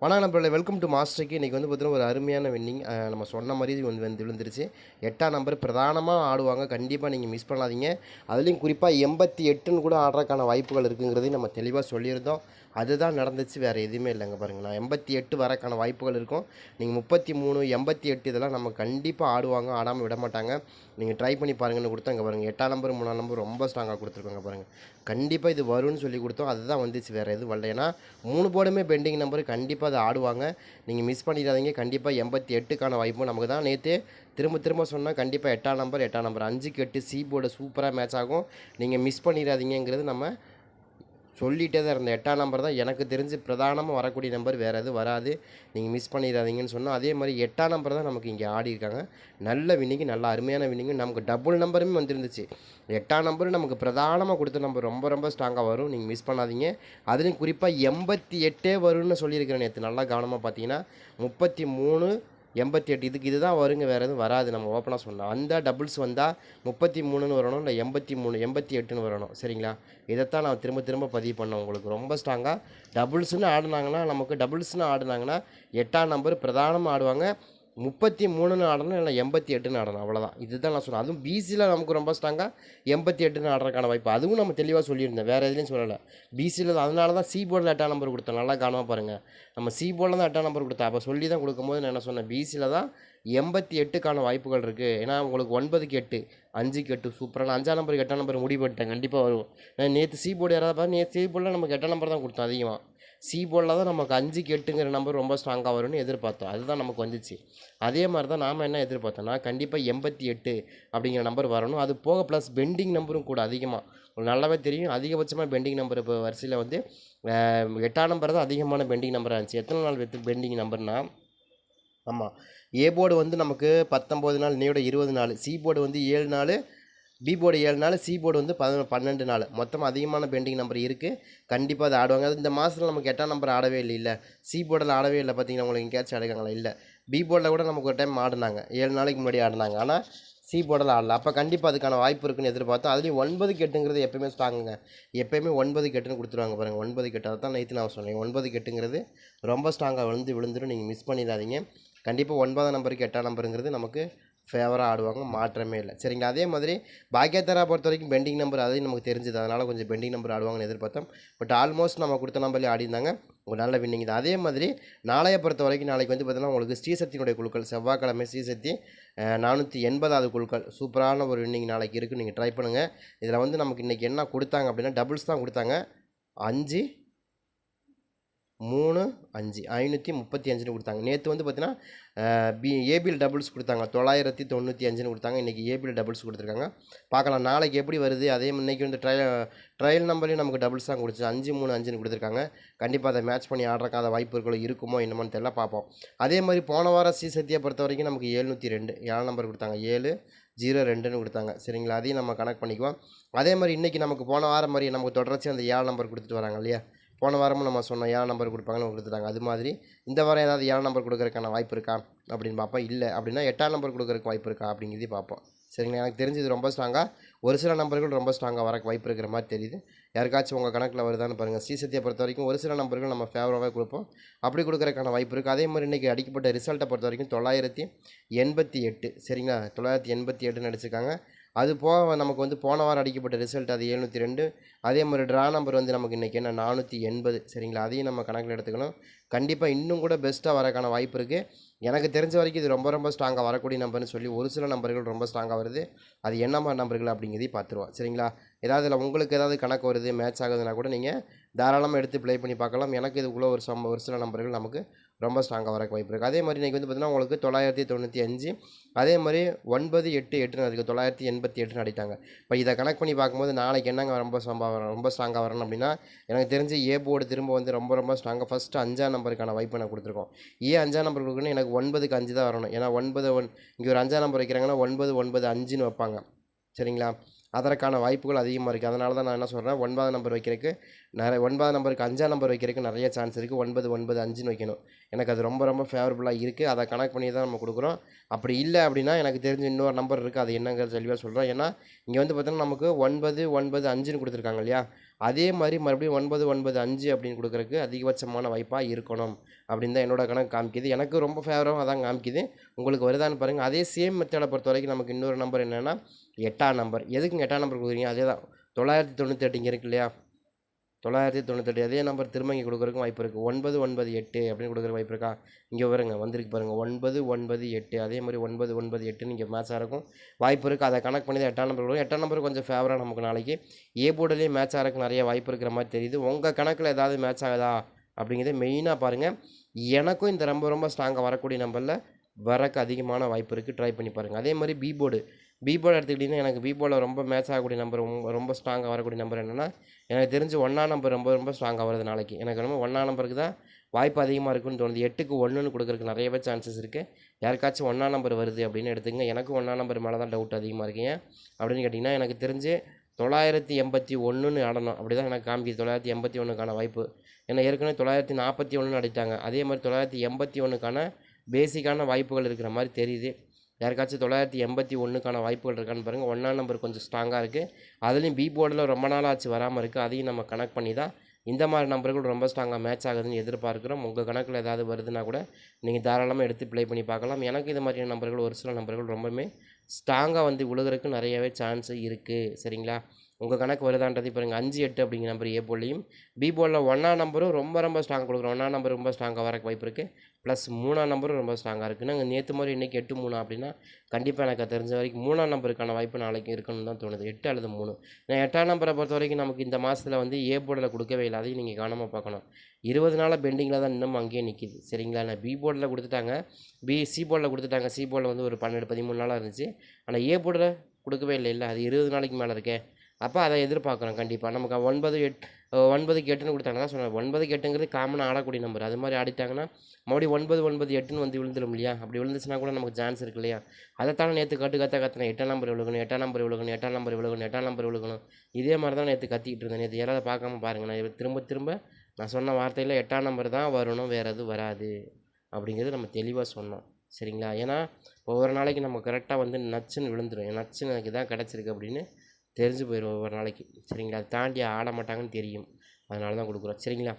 வணக்கம் நம்பரில் welcome to மாஸ்டருக்கு இன்றைக்கி வந்து பார்த்தீங்கன்னா ஒரு அருமையான வின்னிங் நம்ம சொன்ன மாதிரி வந்து வந்து விழுந்துருச்சு. எட்டாம் நம்பர் பிரதானமாக ஆடுவாங்க. கண்டிப்பாக நீங்கள் மிஸ் பண்ணாதீங்க. அதுலேயும் குறிப்பாக எண்பத்தி எட்டுன்னு கூட ஆடுறதுக்கான வாய்ப்புகள் இருக்குங்கிறதையும் நம்ம தெளிவாக சொல்லியிருந்தோம். அதுதான் நடந்துச்சு வேறு எதுவுமே இல்லைங்க பாருங்களேன். எண்பத்தி எட்டு வரக்கான வாய்ப்புகள் இருக்கும். நீங்கள் முப்பத்தி மூணு எண்பத்தி எட்டு இதெல்லாம் நம்ம கண்டிப்பாக ஆடுவாங்க ஆடாமல் விட மாட்டாங்க. நீங்கள் ட்ரை பண்ணி பாருங்கன்னு கொடுத்தா பாருங்கள் எட்டாம் நம்பர் மூணாம் நம்பர் ரொம்ப ஸ்ட்ராங்காக கொடுத்துருக்காங்க பாருங்கள் கண்டிப்பாக இது வரும்னு சொல்லி கொடுத்தோம். அதுதான் வந்துச்சு வேறு எதுவும் வரல. ஏன்னா மூணு போர்டுமே பெண்டிங் நம்பர் கண்டிப்பாக அதை ஆடுவாங்க. நீங்கள் மிஸ் பண்ணிடாதீங்க. கண்டிப்பாக எண்பத்தி எட்டுக்கான வாய்ப்பும் நமக்கு தான். நேற்று திரும்ப திரும்ப சொன்னால் கண்டிப்பாக எட்டாம் நம்பர் எட்டாம் நம்பர் அஞ்சுக்கு எட்டு சி போர்டு சூப்பராக மேட்ச் ஆகும். நீங்கள் மிஸ் பண்ணிடாதீங்கிறது நம்ம சொல்லிகிட்டே தான் இருந்தேன். எட்டாம் நம்பர் தான் எனக்கு தெரிஞ்சு பிரதானமாக வரக்கூடிய நம்பர் வேறு எதுவும் வராது. நீங்கள் மிஸ் பண்ணிடாதீங்கன்னு சொன்னால் அதே மாதிரி எட்டாம் நம்பர் தான் நமக்கு இங்கே ஆடி இருக்காங்க. நல்ல வின்னிங்கு நல்ல அருமையான வின்னிங்கு நமக்கு டபுள் நம்பருமே வந்துருந்துச்சு. எட்டாம் நம்பர் நமக்கு பிரதானமாக கொடுத்த நம்பர் ரொம்ப ரொம்ப ஸ்ட்ராங்காக வரும். நீங்கள் மிஸ் பண்ணாதீங்க. அதுலேயும் குறிப்பாக எண்பத்தி எட்டே வரும்னு சொல்லியிருக்கிறேன் நேற்று நல்லா கவனமாக பார்த்தீங்கன்னா முப்பத்தி மூணு எண்பத்தி எட்டு. இதுக்கு இதுதான் வருங்க வேறு எதுவும் வராது. நம்ம ஓப்பனாக சொன்னோம் அந்த டபுள்ஸ் வந்தால் முப்பத்தி மூணுன்னு வரணும் இல்லை எண்பத்தி மூணு எண்பத்தி எட்டுன்னு வரணும். சரிங்களா? இதைத்தான் நான் திரும்ப திரும்ப பதிவு பண்ணேன் உங்களுக்கு. ரொம்ப ஸ்ட்ராங்காக டபுள்ஸ்னு ஆடினாங்கன்னா நமக்கு டபுள்ஸ்னு ஆடினாங்கன்னா எட்டாம் நம்பர் பிரதானமாக ஆடுவாங்க. முப்பத்தி மூணுன்னு ஆடணும் இல்லை எண்பத்தி எட்டுன்னு ஆடணும் அவ்வளோதான் இதுதான் நான் சொன்னேன். அதுவும் பிசியில் நமக்கு ரொம்ப ஸ்ட்ராங்காக எண்பத்தி எட்டுன்னு ஆடுறதுக்கான வாய்ப்பு. அதுவும் நம்ம தெளிவாக சொல்லியிருந்தேன். வேறு எதுலையும் சொல்லலை. பிசியில் அதனால தான் சி போர்டில் எட்டாம் நம்பர் கொடுத்தோம் நல்லா கவனமாக பாருங்கள் நம்ம சி போர்டில் தான் எட்டாம் நம்பர் கொடுத்தேன். அப்போ சொல்லி தான் கொடுக்கும்போது நான் என்ன சொன்னேன்? பிசியில் தான் எண்பத்தி எட்டுக்கான வாய்ப்புகள் இருக்குது ஏன்னா உங்களுக்கு ஒன்பதுக்கு எட்டு அஞ்சுக்கு எட்டு சூப்பரான அஞ்சாம் நம்பருக்கு எட்டாம் நம்பர் முடிவு பண்ணிட்டேன் கண்டிப்பாக வரும். நான் நேற்று சி போர்டு யாராவது பார்த்து நேற்று சி போர்டில் நமக்கு எட்டாம் நம்பர் தான் கொடுத்தோம் அதிகமாக சி போலில் தான் நமக்கு அஞ்சுக்கு எட்டுங்கிற நம்பர் ரொம்ப ஸ்ட்ராங்காக வரும்னு எதிர்பார்த்தோம். அதுதான் நமக்கு வந்துச்சு. அதே மாதிரி தான் நாம் என்ன எதிர்பார்த்தோம்னா கண்டிப்பாக எண்பத்தி எட்டு அப்படிங்கிற நம்பர் வரணும். அது போக ப்ளஸ் பெண்டிங் நம்பரும் கூட அதிகமாக நல்லாவே தெரியும். அதிகபட்சமாக பெண்டிங் நம்பர் இப்போ வரிசையில் வந்து எட்டாம் நம்பர் தான் அதிகமான பெண்டிங் நம்பராக இருந்துச்சு. எத்தனை நாள் வெத்து பெண்டிங் நம்பர்னா ஆமாம் ஏ போர்டு வந்து நமக்கு பத்தொம்போது நாள் இன்னையோட இருபது நாள். சி போர்டு வந்து ஏழு நாள் பி போர்டு ஏழு நாள் சி போர்டு வந்து பதினொன்று பன்னெண்டு நாள். மொத்தம் அதிகமான பெண்டிங் நம்பர் இருக்குது கண்டிப்பாக அதை ஆடுவாங்க. அது இந்த மாதத்தில் நமக்கு எட்டாம் நம்பர் ஆடவே இல்லை இல்லை. சி போர்டில் ஆடவே இல்லை பார்த்தீங்கன்னா உங்களுக்கு எங்கேயாச்சும் ஆடுங்களா இல்லை. பி போர்டில் கூட நமக்கு ஒரு டைம் ஆடினாங்க. ஏழு நாளைக்கு முன்னாடி ஆடினாங்க. ஆனால் சி போர்டில் ஆடல. அப்போ கண்டிப்பாக அதுக்கான வாய்ப்பு இருக்குன்னு எதிர்பார்த்தோம். அதுலேயும் ஒன்பது கெட்டுங்கிறது எப்பயுமே ஸ்ட்ராங்குங்க. எப்பயுமே ஒன்பது கெட்டுன்னு கொடுத்துருவாங்க பாருங்கள் ஒன்பது கெட்டு அதை தான் நேற்று நான் சொன்னேன். ஒன்பது கெட்டுங்கிறது ரொம்ப ஸ்ட்ராங்காக விழுந்து விழுந்துடும் நீங்கள் மிஸ் பண்ணிடாதீங்க. கண்டிப்பாக ஒன்பதாம் நம்பருக்கு எட்டாம் நம்பருங்கிறது நமக்கு ஃபேவராக ஆடுவாங்க மாற்றமே இல்லை. சரிங்களா? அதே மாதிரி பாக்கியத்தாரா பொறுத்த வரைக்கும் பெண்டிங் நம்பர் அதையும் நமக்கு தெரிஞ்சுது. அதனால் கொஞ்சம் பெண்டிங் நம்பர் ஆடுவாங்கன்னு எதிர்பார்த்தோம். பட் ஆல்மோஸ்ட் நம்ம கொடுத்த நம்பர்லேயே ஆடிருந்தாங்க ஒரு நல்ல வின்னிங் தான் அதே மாதிரி நாளைய பொறுத்த வரைக்கும் நாளைக்கு வந்து பார்த்திங்கன்னா உங்களுக்கு ஸ்ரீசக்தியினுடைய குழுக்கள் செவ்வாய்க்கிழமை ஸ்ரீசக்தி நானூற்றி எண்பதாவது குழுக்கள். சூப்பரான ஒரு வின்னிங் நாளைக்கு இருக்குது நீங்கள் ட்ரை பண்ணுங்கள் இதில் வந்து நமக்கு இன்றைக்கி என்ன கொடுத்தாங்க அப்படின்னா டபுள்ஸ் தான் கொடுத்தாங்க. அஞ்சு மூணு அஞ்சு. ஐநூற்றி முப்பத்தி அஞ்சுன்னு கொடுத்தாங்க. நேற்று வந்து பார்த்தீங்கன்னா பி ஏபிஎல் டபுள்ஸ் கொடுத்தாங்க. தொள்ளாயிரத்தி தொண்ணூற்றி அஞ்சுன்னு கொடுத்தாங்க. இன்றைக்கி ஏபிஎல் டபுள்ஸ் கொடுத்துருக்காங்க. பார்க்கலாம். நாளைக்கு எப்படி வருது? அதே இன்றைக்கி வந்து ட்ரையல் ட்ரையல் நம்பர்லேயும் நமக்கு டபுள்ஸ் தான் கொடுத்து அஞ்சு மூணு அஞ்சுன்னு கொடுத்துருக்காங்க. கண்டிப்பாக அதை மேட்ச் பண்ணி ஆடுறக்காத வாய்ப்புகள் இருக்குமோ என்னமோன்னு தெரியல. பார்ப்போம். அதே மாதிரி போன வாரம் சி சத்தியை பொறுத்த வரைக்கும் நமக்கு ஏழ்நூற்றி ரெண்டு. ஏழு நம்பர் கொடுத்தாங்க. ஏழு ஜீரோ ரெண்டுன்னு கொடுத்தாங்க. சரிங்களா? அதையும் நம்ம கனெக்ட் பண்ணிக்குவோம். அதே மாதிரி இன்றைக்கி நமக்கு போன வாரம் மாதிரி நமக்கு தொடர்ச்சி அந்த ஏழு நம்பர் கொடுத்துட்டு வராங்க இல்லையா? போன வாரமும் நம்ம சொன்னோம் ஏழு நம்பர் கொடுப்பாங்கன்னு கொடுத்துட்டாங்க அது மாதிரி இந்த வாரம் ஏதாவது ஏழு நம்பர் கொடுக்கறதுக்கான வாய்ப்பு இருக்கா? அப்படின்னு பார்ப்போம். இல்லை அப்படின்னா எட்டாம் நம்பர் கொடுக்குறக்கு வாய்ப்பு இருக்கா? அப்படிங்கிறதே பார்ப்போம். சரிங்களா? எனக்கு தெரிஞ்சது ரொம்ப ஸ்ட்ராங்காக ஒரு சில நம்பர்கள் ரொம்ப ஸ்ட்ராங்காக வரக்கு வாய்ப்பு இருக்கிற மாதிரி தெரியுது. யாருக்காச்சும் உங்கள் கணக்கில் வருதான்னு பாருங்கள் ஸ்ரீசத்தியை பொறுத்த வரைக்கும் ஒரு சில நம்பர்கள் நம்ம ஃபேவராகவே கொடுப்போம். அப்படி கொடுக்குறக்கான வாய்ப்பு இருக்குது அதே மாதிரி இன்றைக்கி அடிக்கப்பட்ட ரிசல்ட்டை பொறுத்த வரைக்கும் தொள்ளாயிரத்தி எண்பத்தி எட்டு சரிங்களா? தொள்ளாயிரத்தி எண்பத்தி எட்டுன்னு அடிச்சிருக்காங்க. அது போக நமக்கு வந்து போன வாரம் அடிக்கப்பட்ட ரிசல்ட் அது எழுநூற்றி ரெண்டு. அதே மாதிரி ட்ரா நம்பர் வந்து நமக்கு இன்றைக்கி என்ன? நானூற்றி எண்பது. சரிங்களா? அதையும் நம்ம கணக்கில் எடுத்துக்கணும். கண்டிப்பாக இன்னும் கூட பெஸ்ட்டாக வரக்கான வாய்ப்பு இருக்குது எனக்கு தெரிஞ்ச வரைக்கும் இது ரொம்ப ரொம்ப ஸ்ட்ராங்காக வரக்கூடிய நம்பர்னு சொல்லி ஒரு சில நம்பர்கள் ரொம்ப ஸ்ட்ராங்காக வருது. அது என்ன மாதிரி நம்பர்கள் அப்படிங்கிறதையும் பார்த்துருவோம். சரிங்களா? ஏதாவது இல்லை உங்களுக்கு ஏதாவது கணக்கு வருது மேட்ச் ஆகுதுன்னா கூட நீங்கள் தாராளமாக எடுத்து ப்ளே பண்ணி பார்க்கலாம். எனக்கு இதுக்குள்ளே ஒரு சம் ஒரு சில நம்பர்கள் நமக்கு ரொம்ப ஸ்ட்ராங்காக வரக்கு வாய்ப்பு இருக்குது அதே மாதிரி இன்றைக்கி வந்து பார்த்திங்கன்னா உங்களுக்கு தொள்ளாயிரத்தி தொண்ணூற்றி அஞ்சு அதே மாதிரி ஒன்பது எட்டு எட்டுன்னு இருக்குது தொள்ளாயிரத்தி எண்பத்தி எட்டுன்னு அடித்தாங்க இப்போ இதை கனெக்ட் பண்ணி பார்க்கும்போது நாளைக்கு என்னங்க ரொம்ப ஸ்ட்ராங்காக வரும் ரொம்ப ஸ்ட்ராங்காக வரணும் அப்படின்னா எனக்கு தெரிஞ்சு ஏ போர்டு திரும்ப வந்து ரொம்ப ரொம்ப ஸ்ட்ராங்காக ஃபஸ்ட்டு அஞ்சாம் நம்பருக்கான வாய்ப்பு நான் கொடுத்துருக்கோம். ஏன் அஞ்சாம் நம்பர் கொடுக்குன்னு எனக்கு ஒன்பதுக்கு அஞ்சு தான் வரணும். ஏன்னா ஒன்பது ஒன் இங்கே ஒரு அஞ்சாம் நம்பர் வைக்கிறாங்கன்னா ஒன்பது ஒன்பது அஞ்சுன்னு வைப்பாங்க. சரிங்களா? அதற்கான வாய்ப்புகள் அதிகமாக இருக்குது அதனால தான் நான் என்ன சொல்கிறேன் ஒன்பதாம் நம்பர் வைக்கிறதுக்கு நிறைய ஒன்பதாம் நம்பருக்கு அஞ்சாம் நம்பர் வைக்கிறதுக்கு நிறைய சான்ஸ் இருக்குது ஒன்பது ஒன்பது அஞ்சுன்னு வைக்கணும். எனக்கு அது ரொம்ப ரொம்ப ஃபேவரபுளாக இருக்குது அதை கனெக்ட் பண்ணி தான் நம்ம கொடுக்குறோம். அப்படி இல்லை அப்படின்னா எனக்கு தெரிஞ்ச இன்னொரு நம்பர் இருக்குது அது என்னங்கிறது தெளிவாக சொல்கிறோம் ஏன்னா இங்கே வந்து பார்த்தீங்கன்னா நமக்கு ஒன்பது ஒன்பது அஞ்சுன்னு கொடுத்துருக்காங்க இல்லையா? அதே மாதிரி மறுபடியும் ஒன்பது ஒன்பது அஞ்சு அப்படின்னு கொடுக்குறக்கு அதிகபட்சமான வாய்ப்பாக இருக்கணும் அப்படின்னு தான் என்னோட கணக்கு காமிக்குது. எனக்கு ரொம்ப ஃபேவராக அதான் காமிக்குது. உங்களுக்கு வருதான்னு பாருங்கள் அதே சேம் மெத்தடை பொறுத்த வரைக்கும் நமக்கு இன்னொரு நம்பர் என்னென்னா எட்டாம் நம்பர். எதுக்குங்க எட்டாம் நம்பர் கொடுக்குறீங்க? அதே தான். தொள்ளாயிரத்தி தொண்ணூற்றி எட்டு இங்கே இருக்கு இல்லையா? தொள்ளாயிரத்தி தொண்ணூற்றி அதே நம்பர் திரும்ப இங்கே கொடுக்குறக்கும் வாய்ப்பு இருக்குது ஒன்பது ஒன்பது எட்டு அப்படின்னு கொடுக்குற வாய்ப்பு இருக்கா? இங்கே வருங்க வந்திருக்கு பாருங்கள் ஒன்பது ஒன்பது எட்டு. அதே மாதிரி ஒன்பது ஒன்பது எட்டுன்னு இங்கே மேட்சாக இருக்கும். வாய்ப்பு இருக்குது அதை கனெக்ட் பண்ணி தான் எட்டாம் நம்பர் கொடுக்கும் எட்டாம் நம்பர் கொஞ்சம் ஃபேவராக நமக்கு நாளைக்கு. ஏ போர்டுலேயே மேட்ச் ஆகிறதுக்கு நிறைய வாய்ப்பு இருக்கிற மாதிரி தெரியுது. உங்கள் கணக்கில் ஏதாவது மேட்ச் ஆகுதா? அப்படிங்கிறத மெயினாக பாருங்கள் எனக்கும் இந்த ரொம்ப ரொம்ப ஸ்ட்ராங்காக வரக்கூடிய நம்பரில் வரக்கு அதிகமான வாய்ப்பு இருக்குது ட்ரை பண்ணி பாருங்கள் அதே மாதிரி பி போர்டு பி எடுத்துக்கிட்டிங்கன்னா எனக்கு பி ரொம்ப மேட்ச் ஆகக்கூடிய நம்பர் ரொம்ப ரொம்ப ஸ்ட்ராங்காக வரக்கூடிய நம்பர் என்னென்னா எனக்கு தெரிஞ்சு ஒன்றா நம்பர் ரொம்ப ரொம்ப ஸ்ட்ராங்காக வருது நாளைக்கு. எனக்கு ரொம்ப ஒன்றா நம்பருக்கு தான் வாய்ப்பு அதிகமாக இருக்குன்னு தோணுது. எட்டுக்கு ஒன்றுன்னு கொடுக்குறதுக்கு நிறையவே சான்சஸ் இருக்குது யாருக்காச்சும் ஒன்றா நம்பர் வருது அப்படின்னு எடுத்துங்க எனக்கு ஒன்றா நம்பர் மேலே தான் டவுட் அதிகமாக இருக்கீங்க அப்படின்னு கேட்டிங்கன்னா எனக்கு தெரிஞ்சு தொள்ளாயிரத்தி எண்பத்தி ஒன்றுன்னு ஆடணும். அப்படி தான் எனக்கு காமிக்குது. தொள்ளாயிரத்தி எண்பத்தி ஒன்றுக்கான வாய்ப்பு. ஏன்னா ஏற்கனவே தொள்ளாயிரத்தி நாற்பத்தி ஒன்றுன்னு அடித்தாங்க அதே மாதிரி தொள்ளாயிரத்தி எண்பத்தி ஒன்றுக்கான பேசிக்கான வாய்ப்புகள் இருக்கிற மாதிரி தெரியுது. யாருக்காச்சும் தொள்ளாயிரத்தி எண்பத்தி ஒன்றுக்கான வாய்ப்புகள் இருக்கான்னு பாருங்கள் ஒன்றாம் நம்பர் கொஞ்சம் ஸ்ட்ராங்காக இருக்குது அதுலேயும் பி போர்டில் ரொம்ப நாள் ஆச்சு வராமல் இருக்குது அதையும் நம்ம கனெக்ட் பண்ணி தான் இந்த மாதிரி நம்பர்கள் ரொம்ப ஸ்ட்ராங்காக மேட்ச் ஆகுதுன்னு எதிர்பார்க்குறோம். உங்கள் கணக்கில் ஏதாவது வருதுன்னா கூட நீங்கள் தாராளமாக எடுத்து ப்ளே பண்ணி பார்க்கலாம். எனக்கு இது மாதிரியான நம்பர்கள் ஒரு சில நம்பர்கள் ரொம்பவுமே ஸ்ட்ராங்காக வந்து விழுகிறதுக்கு நிறையவே சான்ஸ் இருக்குது சரிங்களா? உங்கள் கணக்கு வருதான்றது இப்போ நீங்கள் அஞ்சு எட்டு அப்படிங்கிற நம்பர் ஏ போலையும் பி போலில் ஒன்றா நம்பரும் ரொம்ப ரொம்ப ஸ்ட்ராங் கொடுக்குறோம். ஒன்றா நம்பர் ரொம்ப ஸ்ட்ராங்காக வரக்கு வாய்ப்பு இருக்குது ப்ளஸ் மூணாம் நம்பரும் ரொம்ப ஸ்ட்ராங்காக இருக்குது நாங்கள் நேற்று மாதிரி இன்றைக்கி எட்டு மூணு அப்படின்னா கண்டிப்பாக எனக்கு தெரிஞ்ச வரைக்கும் மூணாம் நம்பருக்கான வாய்ப்பு நாளைக்கு இருக்கணும்னு தான் தோணுது. எட்டு அல்லது மூணு. நான் எட்டாம் நம்பரை பொறுத்த வரைக்கும் நமக்கு இந்த மாதத்தில் வந்து ஏ போர்டில் கொடுக்கவே இல்லை. அதையும் நீங்கள் கவனமாக பார்க்கணும். இருபது நாளாக பெண்டிங்கில் தான் இன்னும் அங்கேயே நிற்கிது சரிங்களா? நான் பி போர்டில் கொடுத்துட்டாங்க. பி சி போர்டில் கொடுத்துட்டாங்க. சி போர்டில் வந்து ஒரு பன்னெண்டு பதிமூணு நாளாக இருந்துச்சு. ஆனால் ஏ போர்டில் கொடுக்கவே இல்லை. இல்லை அது இருபது நாளைக்கு மேலே இருக்கே. அப்போ அதை எதிர்பார்க்குறோம் கண்டிப்பாக நமக்கு ஒன்பது எட் ஒன்பதுக்கு எட்டுன்னு கொடுத்தாங்க. தான் சொன்னேன். ஒன்பதுக்கு எட்டுங்கிறது காமனாக ஆடக்கூடிய நம்பர் அது மாதிரி ஆடிட்டாங்கன்னா மறுபடியும் ஒன்பது ஒன்பது எட்டுன்னு வந்து விழுந்துடும் இல்லையா? அப்படி விழுந்துச்சுன்னா கூட நமக்கு சான்ஸ் இருக்கு இல்லையா? அதைத்தானே நேற்று கட்டு கத்த கத்தினேன். எட்டாம் நம்பர் விழுகணும் எட்டாம் நம்பர் விழுகணும் எட்டாம் நம்பர் விழுகணும் எட்டாம் நம்பர் விழுகணும். இதே மாதிரி தான் நேற்று கத்திக்கிட்டு இருந்தேன். நேற்று யாராவது பார்க்காம பாருங்கள் நான் திரும்ப திரும்ப நான் சொன்ன வார்த்தையில் எட்டாம் நம்பர் தான் வரணும் வேறு எதுவும் வராது அப்படிங்கிறது நம்ம தெளிவாக சொன்னோம். சரிங்களா? ஏன்னா ஒவ்வொரு நாளைக்கு நம்ம கரெக்டாக வந்து நச்சுன்னு விழுந்துடும் நச்சுன்னு எனக்கு இதான் கிடச்சிருக்கு அப்படின்னு தெரிஞ்சு போயிடும் ஒவ்வொரு நாளைக்கு. சரிங்களா? அதை தாண்டி ஆட மாட்டாங்கன்னு தெரியும். அதனால தான் கொடுக்குறோம். சரிங்களா?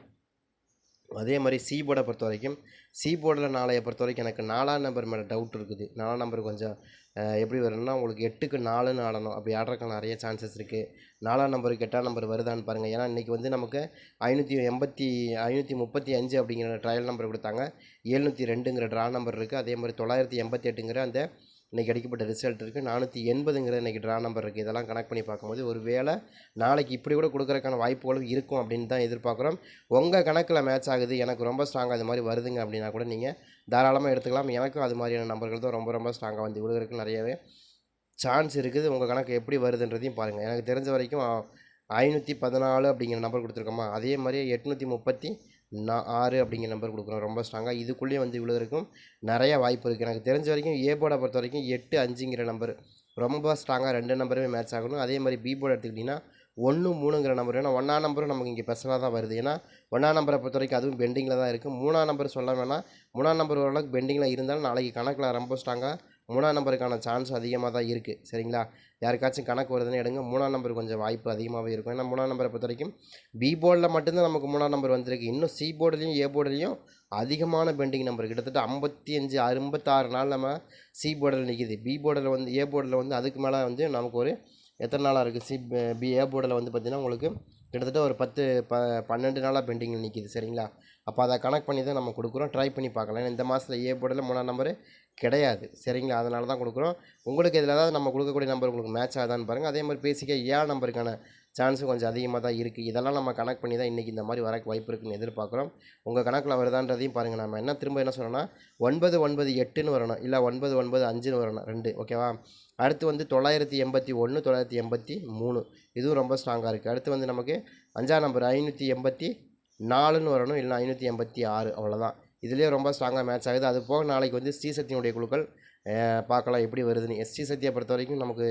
அதே மாதிரி சி போர்டை பொறுத்த வரைக்கும் சி போர்டில் நாளைய பொறுத்த வரைக்கும் எனக்கு நாலாம் நம்பர் மேலே டவுட் இருக்குது. நாலாம் நம்பர் கொஞ்சம் எப்படி வரணும்னா உங்களுக்கு எட்டுக்கு நாலுன்னு ஆடணும். அப்படி ஆடுறதுக்கு நிறைய சான்சஸ் இருக்குது நாலாம் நம்பருக்கு எட்டாம் நம்பர் வருதான்னு பாருங்கள் ஏன்னா இன்றைக்கி வந்து நமக்கு ஐநூற்றி எண்பத்தி ஐநூற்றி முப்பத்தி அஞ்சு அப்படிங்கிற ட்ரையல் நம்பர் கொடுத்தாங்க. எழுநூற்றி ரெண்டுங்கிற ட்ரா நம்பர் இருக்குது அதே மாதிரி தொள்ளாயிரத்தி எண்பத்தி எட்டுங்கிற அந்த இன்றைக்கி அடிக்கப்பட்ட ரிசல்ட் இருக்குது நானூற்றி எண்பதுங்கிற இன்றைக்கி ட்ரா நம்பர் இருக்குது இதெல்லாம் கனெக்ட் பண்ணி பார்க்கும்போது ஒரு வேளை நாளைக்கு இப்படி கூட கொடுக்குறதுக்கான வாய்ப்புகளும் இருக்கும் அப்படின்னு தான் எதிர்பார்க்குறோம். உங்கள் கணக்கில் மேட்ச் ஆகுது. எனக்கு ரொம்ப ஸ்ட்ராங்காக அது மாதிரி வருதுங்க அப்படின்னா கூட நீங்கள் தாராளமாக எடுத்துக்கலாம். எனக்கும் அது மாதிரியான நம்பர்கள் தான் ரொம்ப ரொம்ப ஸ்ட்ராங்காக வந்து விழுகிறதுக்கு நிறையவே சான்ஸ் இருக்குது. உங்கள் கணக்கு எப்படி வருதுன்றதையும் பாருங்கள் எனக்கு தெரிஞ்ச வரைக்கும் ஐநூற்றி பதினாலு அப்படிங்கிற நம்பர் கொடுத்துருக்கோமா? அதே மாதிரி எட்நூற்றி முப்பத்தி நான் ஆறு அப்படிங்கிற நம்பர் கொடுக்குறோம் ரொம்ப ஸ்ட்ராங்காக இதுக்குள்ளேயே வந்து விழுகிறதுக்கும் நிறைய வாய்ப்பு இருக்குது எனக்கு தெரிஞ்ச வரைக்கும் ஏ போர்டை பொறுத்த வரைக்கும் எட்டு அஞ்சுங்கிற நம்பர் ரொம்ப ஸ்ட்ராங்காக ரெண்டு நம்பருமே மேட்ச் ஆகணும். அதே மாதிரி பி போர்டு எடுத்துக்கிட்டிங்கன்னா ஒன்று மூணுங்கிற நம்பர் ஏன்னா ஒன்றா நம்பரும் நமக்கு இங்கே பெருசாக தான் வருது. ஏன்னா ஒன்றா நம்பரை பொறுத்த வரைக்கும் அதுவும் பெண்டிங்கில் தான் இருக்குது மூணாம் நம்பர் சொல்ல வேணாம். மூணாம் நம்பர் ஓரளவுக்கு பெண்டிங்கில் இருந்தாலும் நாளைக்கு கணக்கில் ரொம்ப ஸ்ட்ராங்காக மூணாம் நம்பருக்கான சான்ஸ் அதிகமாக தான் இருக்குது சரிங்களா? யாருக்காச்சும் கணக்கு வருதுன்னு எடுங்க. மூணாம் நம்பர் கொஞ்சம் வாய்ப்பு அதிகமாகவே இருக்கும். ஏன்னா மூணாம் நம்பரை பொறுத்த வரைக்கும் பி போர்டில் மட்டும்தான் நமக்கு மூணாம் நம்பர் வந்திருக்கு. இன்னும் சி போர்டுலேயும் ஏ போர்டுலேயும் அதிகமான பெண்டிங் நம்பர் கிட்டத்தட்ட ஐம்பத்தி அஞ்சு ஐம்பத்தாறு நாள் நம்ம சி போர்டில் நிற்கிது பி போர்டில் வந்து ஏ போர்டில் வந்து அதுக்கு மேலே வந்து நமக்கு ஒரு எத்தனை நாளாக இருக்குது சி பி ஏ போர்டில் வந்து பார்த்திங்கன்னா உங்களுக்கு கிட்டத்தட்ட ஒரு பத்து ப பன்னெண்டு நாளாக பெண்டிங்கில் நிற்கிது சரிங்களா? அப்போ அதை கனெக்ட் பண்ணி தான் நம்ம கொடுக்குறோம். ட்ரை பண்ணி பார்க்கலாம். ஏன்னா இந்த மாதத்தில் ஏ போர்டில் மூணாம் நம்பரு கிடையாது. சரிங்களா? அதனால தான் கொடுக்குறோம். உங்களுக்கு இதில் ஏதாவது நம்ம கொடுக்கக்கூடிய நம்பர் உங்களுக்கு மேட்ச் ஆகுதான்னு பாருங்கள் அதே மாதிரி பேசிக்க ஏ நம்பருக்கான சான்ஸும் கொஞ்சம் அதிகமாக தான் இருக்குது இதெல்லாம் நம்ம கனெக்ட் பண்ணி தான் இன்றைக்கி இந்த மாதிரி வரக்கு வாய்ப்பு இருக்குன்னு எதிர்பார்க்குறோம். உங்கள் கணக்கில் வருதான்றதையும் பாருங்கள் நம்ம என்ன திரும்ப என்ன சொல்லணும்னா ஒன்பது ஒன்பது எட்டுன்னு வரணும். இல்லை ஒன்பது ஒன்பது அஞ்சுன்னு வரணும். ரெண்டு. ஓகேவா அடுத்து வந்து தொள்ளாயிரத்தி எண்பத்தி ஒன்று தொள்ளாயிரத்தி எண்பத்தி மூணு. இதுவும் ரொம்ப ஸ்ட்ராங்காக இருக்குது அடுத்து வந்து நமக்கு அஞ்சாம் நம்பர் ஐநூற்றி எண்பத்தி நாலுன்னு வரணும். இல்லை ஐநூற்றி எண்பத்தி ஆறு. அவ்வளோதான் இதுலேயே ரொம்ப ஸ்ட்ராங்காக மேட்ச் ஆகுது. அது போக நாளைக்கு வந்து ஸ்ரீசக்தியினுடைய குழுக்கள் பார்க்கலாம் எப்படி வருதுன்னு. எஸ்டி சத்தியை பொறுத்த வரைக்கும் நமக்கு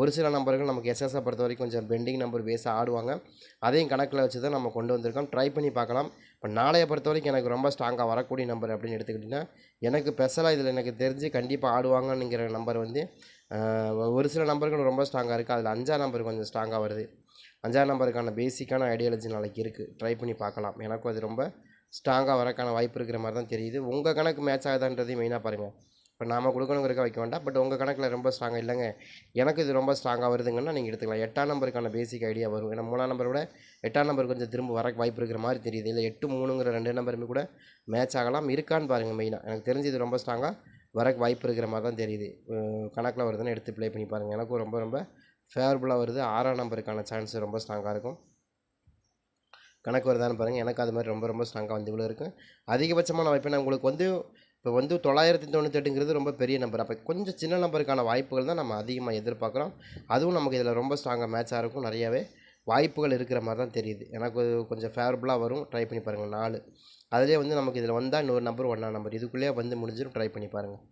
ஒரு சில நம்பர்கள் நமக்கு எஸ்எஸ்ஐ பொறுத்த வரைக்கும் கொஞ்சம் பெண்டிங் நம்பர் பேஸாக ஆடுவாங்க. அதையும் கணக்கில் வச்சு தான் நம்ம கொண்டு வந்திருக்கோம். ட்ரை பண்ணி பார்க்கலாம். இப்போ நாளைய பொறுத்த வரைக்கும் எனக்கு ரொம்ப ஸ்ட்ராங்காக வரக்கூடிய நம்பர் அப்படின்னு எடுத்துக்கிட்டிங்கன்னா எனக்கு ஸ்பெஷலாக இதில் எனக்கு தெரிஞ்சு கண்டிப்பாக ஆடுவாங்கங்கிற நம்பர் வந்து ஒரு சில நம்பர்கள் ரொம்ப ஸ்ட்ராங்காக இருக்குது அதில் அஞ்சாம் நம்பர் கொஞ்சம் ஸ்ட்ராங்காக வருது. அஞ்சாம் நம்பருக்கான பேசிக்கான ஐடியாலஜி நாளைக்கு இருக்குது ட்ரை பண்ணி பார்க்கலாம். எனக்கும் அது ரொம்ப ஸ்ட்ராங்காக வரக்கான வாய்ப்பு இருக்கிற மாதிரி தான் தெரியுது. உங்கள் கணக்கு மேட்ச் ஆகுதான்றதையும் மெயினாக பாருங்கள் இப்போ நாம கொடுக்கணுங்கிறக்க வைக்க வேண்டாம். பட் உங்கள் கணக்கில் ரொம்ப ஸ்ட்ராங்காக இல்லைங்க. எனக்கு இது ரொம்ப ஸ்ட்ராங்காக வருதுங்கன்னா நீங்கள் எடுத்துக்கலாம். எட்டாம் நம்பருக்கான பேசிக் ஐடியா வரும். ஏன்னா மூணாம் நம்பரை விட எட்டாம் நம்பர் கொஞ்சம் திரும்ப வர வாய்ப்பு இருக்கிற மாதிரி தெரியுது. இல்லை எட்டு மூணுங்கிற ரெண்டு நம்பருமே கூட மேட்ச் ஆகலாம். இருக்கான்னு பாருங்கள் மெயினாக எனக்கு தெரிஞ்சு இது ரொம்ப ஸ்ட்ராங்காக வரக்கு வாய்ப்பு இருக்கிற மாதிரி தான் தெரியுது. கணக்கில் வருதுன்னு எடுத்து ப்ளே பண்ணி பாருங்கள் எனக்கும் ரொம்ப ரொம்ப ஃபேவரபுளாக வருது. ஆறாம் நம்பருக்கான சான்ஸ் ரொம்ப ஸ்ட்ராங்காக இருக்கும். கணக்கு வருதான்னு பாருங்கள் எனக்கு அது மாதிரி ரொம்ப ரொம்ப ஸ்ட்ராங்காக வந்து இவ்வளோ இருக்கும். அதிகபட்சமான வாய்ப்பு நான் உங்களுக்கு வந்து இப்போ வந்து தொள்ளாயிரத்தி தொண்ணூத்தெட்டுங்கிறது ரொம்ப பெரிய நம்பர் அப்போ கொஞ்சம் சின்ன நம்பருக்கான வாய்ப்புகள் தான் நம்ம அதிகமாக எதிர்பார்க்குறோம். அதுவும் நமக்கு இதில் ரொம்ப ஸ்ட்ராங்காக மேட்சாக இருக்கும் நிறையாவே. வாய்ப்புகள் இருக்கிற மாதிரி தான் தெரியுது. எனக்கு கொஞ்சம் ஃபேவரபுளாக வரும். ட்ரை பண்ணி பாருங்கள் நாலு. அதிலே வந்து நமக்கு இதில் வந்தால் இன்னொரு நம்பர் ஒன்றா நம்பர் இதுக்குள்ளேயே வந்து முடிஞ்சிடும் ட்ரை பண்ணி பாருங்கள்